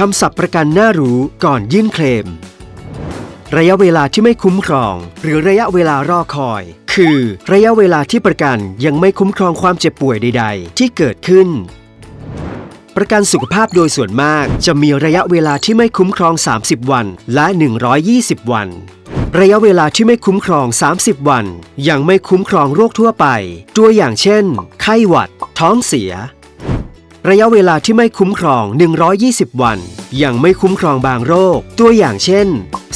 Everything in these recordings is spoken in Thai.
คำศัพท์ประกันน่ารู้ก่อนยื่นเคลม ระยะเวลาที่ไม่คุ้มครอง หรือระยะเวลารอคอย คือ ระยะเวลาที่ประกันยังไม่คุ้มครองความเจ็บป่วยใด ๆ ที่เกิดขึ้น ประกันสุขภาพโดยส่วนมากจะมีระยะเวลาที่ไม่คุ้มครอง 30 วัน และ 120 วัน ระยะเวลาที่ไม่คุ้มครอง 30 วัน ยังไม่คุ้มครองโรคทั่วไป ตัวอย่างเช่น ไข้หวัด ท้องเสีย ระยะเวลาที่ไม่คุ้มครอง 120 วัน ยังไม่คุ้มครองบางโรค ตัวอย่างเช่น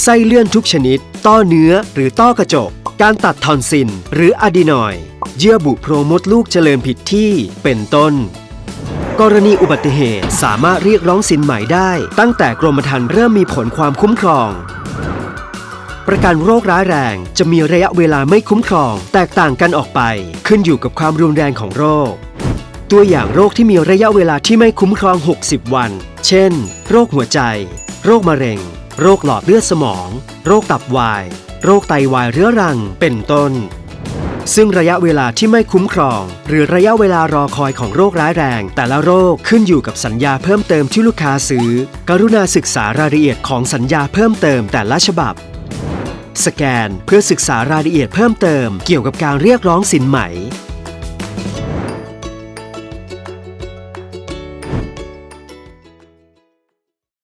ไส้เลื่อนทุกชนิด ต้อเนื้อหรือต้อกระจก การตัดทอนซิลหรืออะดีนอยด์เยื่อบุโพรงมดลูกเจริญผิดที่ เป็นต้น กรณีอุบัติเหตุสามารถเรียกร้องสินใหม่ได้ ตั้งแต่กรมธรรม์เริ่มมีผลความคุ้มครองประกันโรคร้ายแรงจะมีระยะเวลาไม่คุ้มครอง แตกต่างกันออกไป ขึ้นอยู่กับความรุนแรงของโรค ตัวอย่างโรคที่มีระยะเวลาที่ไม่คุ้มครอง 60 วัน เช่น โรคหัวใจ โรคมะเร็ง โรคหลอดเลือดสมอง โรคตับวาย โรคไตวายเรื้อรัง เป็นต้น ซึ่งระยะเวลาที่ไม่คุ้มครอง หรือระยะเวลารอคอยของโรคร้ายแรง แต่ละโรคขึ้นอยู่กับสัญญาเพิ่มเติมที่ลูกค้าซื้อ กรุณาศึกษารายละเอียดของสัญญาเพิ่มเติมแต่ละฉบับสแกนเพื่อศึกษารายละเอียดเพิ่มเติมเกี่ยวกับการเรียกร้องสินไหม